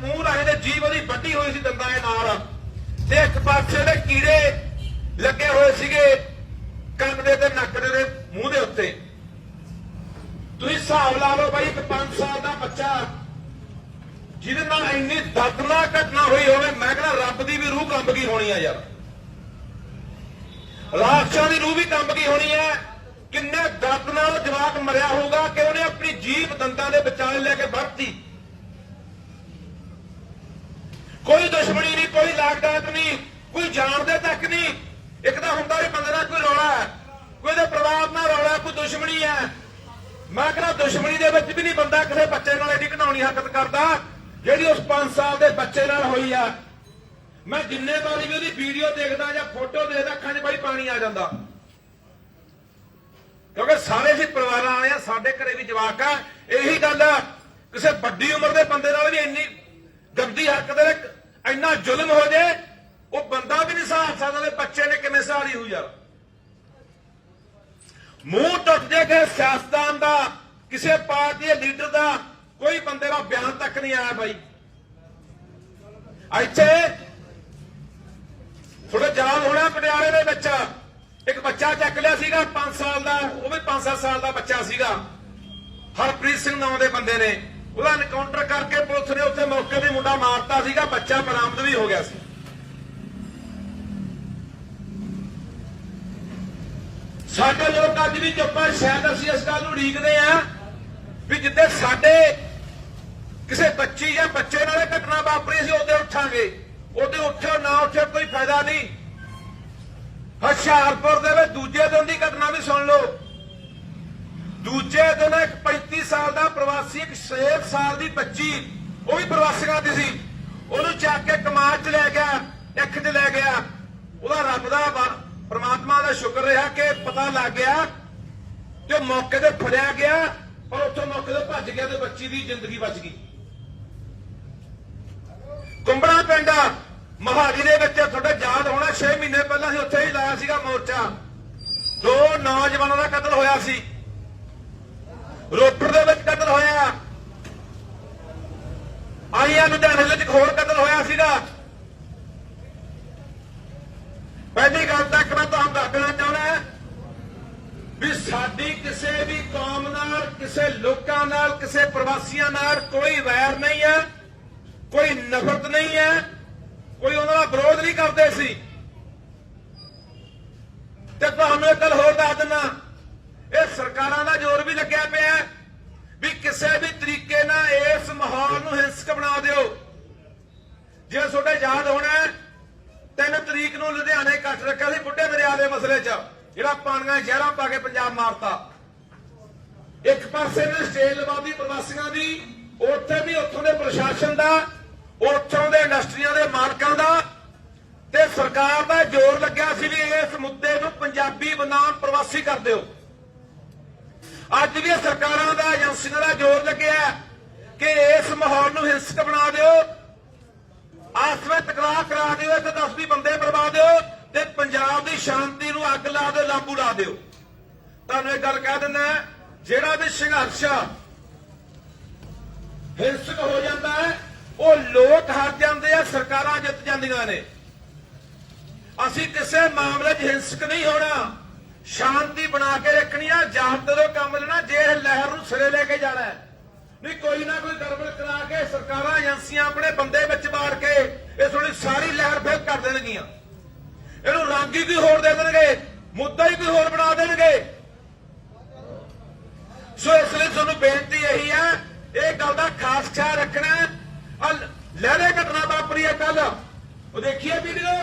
ਮੂੰਹ ਰਾਹੀਂ ਦੇ ਜੀਭ ਉਹਦੀ ਵੱਡੀ ਹੋਈ ਸੀ ਦੰਦਾਂ ਦੇ ਨਾਲ। ਤੇ ਇੱਕ ਪਾਸੇ ਦੇ ਕੀੜੇ ਲੱਗੇ ਹੋਏ ਸੀਗੇ, ਕੰਨ ਦੇ ਤੇ ਨੱਕ ਦੇ ਤੇ ਮੂੰਹ ਦੇ ਉੱਤੇ। ਤੁਸੀਂ ਹਿਸਾਬ ਲਾ ਲਓ ਬਾਈ, ਇੱਕ 5 ਸਾਲ ਦਾ ਬੱਚਾ, ਜਿਹਦੇ ਨਾਲ ਇੰਨੀ ਦਰਦਨਾਕ ਘਟਨਾ ਹੋਈ ਹੋਵੇ, ਮੈਂ ਕਹਿੰਦਾ ਰੱਬ ਦੀ ਵੀ ਰੂਹ ਕੰਬ ਗਈ ਹੋਣੀ ਆ ਯਾਰ। ਰਾਖਸ਼ਾਂ ਦੀ ਰੂਹ ਵੀ ਕੰਬ ਗਈ ਹੋਣੀ ਹੈ ਕਿੰਨੇ ਦਰਦ ਨਾਲ ਜਵਾਕ ਮਰਿਆ ਹੋਊਗਾ ਕਿ ਉਹਨੇ ਆਪਣੀ ਜੀਭ ਦੰਦਾਂ ਦੇ ਵਿਚਾਲੇ ਲੈ ਕੇ ਵਰਤੀ। ਕੋਈ ਦੁਸ਼ਮਣੀ ਨਹੀਂ, ਕੋਈ ਲਾਗਡਾਟ ਨਹੀਂ, ਕੋਈ ਜਾਣਦੇ ਤੱਕ ਨਹੀਂ। ਇੱਕ ਤਾਂ ਹੁੰਦਾ ਵੀ ਬੰਦੇ ਦਾ ਕੋਈ ਰੌਲਾ ਹੈ, ਕੋਈ ਉਹਦੇ ਪਰਿਵਾਰ ਨਾਲ ਰੌਲਾ, ਕੋਈ ਦੁਸ਼ਮਣੀ ਹੈ। ਮੈਂ ਕਹਿੰਦਾ ਦੁਸ਼ਮਣੀ ਦੇ ਵਿੱਚ ਵੀ ਨਹੀਂ ਬੰਦਾ ਕਿਸੇ ਬੱਚੇ ਨਾਲ ਐਡੀ ਘਨਾਉਣੀ ਹਰਕਤ ਕਰਦਾ, ਜਿਹੜੀ ਉਸ 5 ਸਾਲ ਦੇ ਬੱਚੇ ਨਾਲ ਹੋਈ ਆ। ਮੈਂ ਜਿੰਨੇ ਵਾਰੀ ਵੀ ਉਹਦੀ ਵੀਡੀਓ ਦੇਖਦਾ ਜਾਂ ਫੋਟੋ ਦੇਖਦਾ, ਅੱਖਾਂ 'ਚ ਬੜੀ ਪਾਣੀ ਆ ਜਾਂਦਾ। ਕਿਉਂਕਿ ਸਾਰੇ ਅਸੀਂ ਪਰਿਵਾਰਾਂ ਵਾਲੇ ਆ, ਸਾਡੇ ਘਰੇ ਵੀ ਜਵਾਕ ਆ। ਇਹੀ ਗੱਲ ਆ, ਕਿਸੇ ਵੱਡੀ ਉਮਰ ਦੇ ਬੰਦੇ ਨਾਲ ਵੀ ਇੰਨੀ ਗੰਦੀ ਹਰਕਤ ਹੈ ਇੰਨਾ ਜ਼ੁਲਮ ਹੋ ਜਾਏ ਉਹ ਬੰਦਾ ਵੀ ਨਹੀਂ ਸਹਾਰ ਸਕਦਾ ਤੇ ਬੱਚੇ ਨੇ ਕਿਵੇਂ ਸਹਾਰੀ ਹੋਈ ਯਾਰ। ਮੂੰਹ ਟੁੱਟਦੇ ਕਿ ਦਾ, ਕਿਸੇ ਪਾਰਟੀ ਦੇ ਲੀਡਰ ਦਾ, ਕੋਈ ਬੰਦੇ ਦਾ ਬਿਆਨ ਤੱਕ ਨਹੀਂ ਆਇਆ ਬਾਈ। ਇੱਥੇ ਥੋੜਾ ਯਾਦ ਹੋਣਾ ਪਟਿਆਲੇ ਦੇ ਵਿੱਚ। ਇੱਕ ਬੱਚਾ ਚੱਕ ਲਿਆ ਸੀਗਾ 5 ਸਾਲ ਦਾ, ਉਹ ਵੀ 5-7 ਸਾਲ ਦਾ ਬੱਚਾ ਸੀਗਾ। ਹਰਪ੍ਰੀਤ ਸਿੰਘ ਨਾਮ ਦੇ ਬੰਦੇ ਨੇ। ਉਹਦਾ ਐਨਕਾਊਂਟਰ ਕਰਕੇ ਮੁੰਡਾ ਸੀਗਾ ਬੱਚਾ ਬਰਾਮਦ ਵੀ ਹੋ ਗਿਆ ਸੀ। ਸਾਡੇ ਲੋਕ ਅੱਜ ਵੀ ਚੁੱਪ ਆ, ਸ਼ਾਇਦ ਅਸੀਂ ਇਸ ਗੱਲ ਨੂੰ ਉਡੀਕਦੇ ਆ ਵੀ ਜਿੱਦੇ ਸਾਡੇ ਕਿਸੇ ਬੱਚੀ ਜਾਂ ਬੱਚੇ ਨਾਲ ਇਹ ਘਟਨਾ ਵਾਪਰੀ ਸੀ, ਉਹਦੇ ਉੱਠਾਂਗੇ। ਉਹਦੇ ਉੱਠਿਓ ਨਾ ਉੱਠਿਓ ਕੋਈ ਫਾਇਦਾ ਨਹੀਂ। ਹੁਸ਼ਿਆਰਪੁਰ ਦੇ ਵਿੱਚ ਦੂਜੇ ਦਿਨ ਦੀ ਘਟਨਾ ਵੀ ਸੁਣ ਲਓ। ਦੂਜੇ ਦਿਨ ਇੱਕ 35 ਸਾਲ ਦਾ ਪ੍ਰਵਾਸੀ, ਇੱਕ 6 ਸਾਲ ਦੀ ਬੱਚੀ, ਉਹ ਵੀ ਪ੍ਰਵਾਸੀਆਂ ਦੀ ਸੀ। ਉਹਨੂੰ ਚੱਕ ਕੇ ਕਮਾਦ ਚ ਲੈ ਗਿਆ, ਇੱਕ ਚ ਲੈ ਗਿਆ। ਉਹਦਾ ਰੱਬ ਦਾ ਵਾ- ਦਾ ਸ਼ੁਕਰ ਰਿਹਾ ਕਿ ਪਤਾ ਲੱਗ ਗਿਆ ਕਿ ਮੌਕੇ ਤੇ ਫੜਿਆ ਗਿਆ ਪਰ ਉੱਥੋਂ ਮੌਕੇ ਤੇ ਭੱਜ ਗਿਆ ਤੇ ਬੱਚੀ ਦੀ ਜ਼ਿੰਦਗੀ ਬਚ ਗਈ। ਕੁੰਬੜਾ ਪਿੰਡ ਮਹਾਲੀ ਦੇ ਵਿੱਚ ਤੁਹਾਡਾ ਯਾਦ ਹੋਣਾ 6 ਮਹੀਨੇ ਪਹਿਲਾਂ ਅਸੀਂ ਉੱਥੇ ਹੀ ਲਾਇਆ ਸੀਗਾ ਮੋਰਚਾ। ਦੋ ਨੌਜਵਾਨਾਂ ਦਾ ਕਤਲ ਹੋਇਆ ਸੀ ਰੋਪੜ ਦੇ ਵਿੱਚ ਕਤਲ ਹੋਇਆ ਆਈਆਂ ਲੁਧਿਆਣੇ ਵਿੱਚ ਇੱਕ ਹੋਰ ਕਤਲ ਪਹਿਲੀ ਗੱਲ ਤਾਂ ਇੱਕ ਮੈਂ ਤੁਹਾਨੂੰ ਦੱਸ ਦੇਣਾ ਚਾਹੁੰਦਾ ਵੀ ਸਾਡੀ ਕਿਸੇ ਵੀ ਕੌਮ ਨਾਲ, ਕਿਸੇ ਲੋਕਾਂ ਨਾਲ, ਕਿਸੇ ਪ੍ਰਵਾਸੀਆਂ ਨਾਲ ਕੋਈ ਵੈਰ ਨਹੀਂ ਹੈ, ਕੋਈ ਨਫ਼ਰਤ ਨਹੀਂ ਹੈ, ਕੋਈ ਉਹਨਾਂ ਦਾ ਵਿਰੋਧ ਨਹੀਂ ਕਰਦੇ ਸੀ। ਤੇ ਤੁਹਾਨੂੰ ਇੱਕ ਗੱਲ ਹੋਰ ਦੱਸ ਦਿੰਦਾ ਇਹ ਸਰਕਾਰਾਂ ਦਾ ਜ਼ੋਰ ਵੀ ਲੱਗਿਆ ਪਿਆ ਵੀ ਕਿਸੇ ਵੀ ਤਰੀਕੇ ਨਾਲ ਇਸ ਮਾਹੌਲ ਨੂੰ ਹਿੰਸਕ ਬਣਾ ਦਿਓ। ਜੇ ਤੁਹਾਡੇ ਯਾਦ ਹੋਣਾ ਤਿੰਨ ਤਰੀਕ ਨੂੰ ਲੁਧਿਆਣੇ ਇਕੱਠ ਰੱਖਿਆ ਸੀ ਬੁੱਢੇ ਦਰਿਆ ਦੇ ਮਸਲੇ 'ਚ, ਜਿਹੜਾ ਪਾਣੀਆਂ ਜ਼ਹਿਰਾਂ ਪਾ ਕੇ ਪੰਜਾਬ ਮਾਰਤਾ। ਇੱਕ ਪਾਸੇ ਨੇ ਸਟੇਜ ਲਵਾਦੀ ਪ੍ਰਵਾਸੀਆਂ ਦੀ, ਉੱਥੇ ਵੀ ਉੱਥੋਂ ਦੇ ਪ੍ਰਸ਼ਾਸਨ ਦਾ, ਉੱਥੋਂ ਦੇ ਇੰਡਸਟਰੀਆਂ ਦੇ ਮਾਲਕਾਂ ਦਾ, ਤੇ ਸਰਕਾਰ ਦਾ ਜ਼ੋਰ ਲੱਗਿਆ ਸੀ ਵੀ ਇਸ ਮੁੱਦੇ ਨੂੰ ਪੰਜਾਬੀ ਬਨਾਮ ਪ੍ਰਵਾਸੀ ਕਰ ਦਿਓ ਅੱਜ ਵੀ ਸਰਕਾਰਾਂ ਦਾ, ਏਜੰਸੀਆਂ ਦਾ ਜ਼ੋਰ ਲੱਗਿਆ ਕਿ ਇਸ ਮਾਹੌਲ ਨੂੰ ਹਿੰਸਕ ਬਣਾ ਦਿਓ। ਟਕਰਾਅ ਦਿਓ ਤੇ 10 ਵੀ ਬੰਦੇ ਬਰਬਾ ਦਿਓ ਤੇ ਪੰਜਾਬ ਦੀ ਸ਼ਾਂਤੀ ਨੂੰ ਅੱਗ ਲਾ ਦਿਓ ਲਾਂਬੂ ਲਾ ਦਿਓ। ਤੁਹਾਨੂੰ ਇਹ ਗੱਲ ਕਹਿ ਦਿੰਦਾ ਜਿਹੜਾ ਵੀ ਸੰਘਰਸ਼ ਹਿੰਸਕ ਹੋ ਜਾਂਦਾ ਹੈ, ਉਹ ਲੋਕ ਹਾਰ ਜਾਂਦੇ ਆ, ਸਰਕਾਰਾਂ ਜਿੱਤ ਜਾਂਦੀਆਂ ਨੇ। ਅਸੀਂ ਕਿਸੇ ਮਾਮਲੇ 'ਚ ਹਿੰਸਕ ਨਹੀਂ ਹੋਣਾ। ਸ਼ਾਂਤੀ ਬਣਾ ਕੇ ਰੱਖਣੀ ਆ, ਜਾਤ ਤੋਂ ਕੰਮ ਲੈਣਾ ਜੇ ਇਹ ਲਹਿਰ ਨੂੰ ਸਿਰੇ ਲੈ ਕੇ ਜਾਣਾ ਹੈ। ਨਹੀਂ, ਕੋਈ ਨਾ ਕੋਈ ਗੜਬੜ ਕਰਾ ਕੇ ਸਰਕਾਰਾਂ, ਏਜੰਸੀਆਂ ਆਪਣੇ ਬੰਦੇ ਵਿੱਚ ਵਾੜ ਕੇ ਇਹ ਥੋੜੀ ਸਾਰੀ ਲਹਿਰ ਫੇਰ ਕਰ ਦੇਣਗੀਆਂ। ਇਹਨੂੰ ਰੰਗ ਹੀ ਕੋਈ ਹੋਰ ਦੇ ਦੇਣਗੇ, ਮੁੱਦਾ ਹੀ ਕੋਈ ਹੋਰ ਬਣਾ ਦੇਣਗੇ। ਸੋ ਇਸ ਲਈ ਤੁਹਾਨੂੰ ਬੇਨਤੀ ਇਹੀ ਹੈ, ਇਹ ਗੱਲ ਦਾ ਖਾਸ ਖਿਆਲ ਰੱਖਣਾ ਲਹਿਰੇ ਘਟਨਾ ਵਾਪਰੀ ਹੈ ਕੱਲ ਉਹ ਦੇਖੀਏ ਵੀਡੀਓ।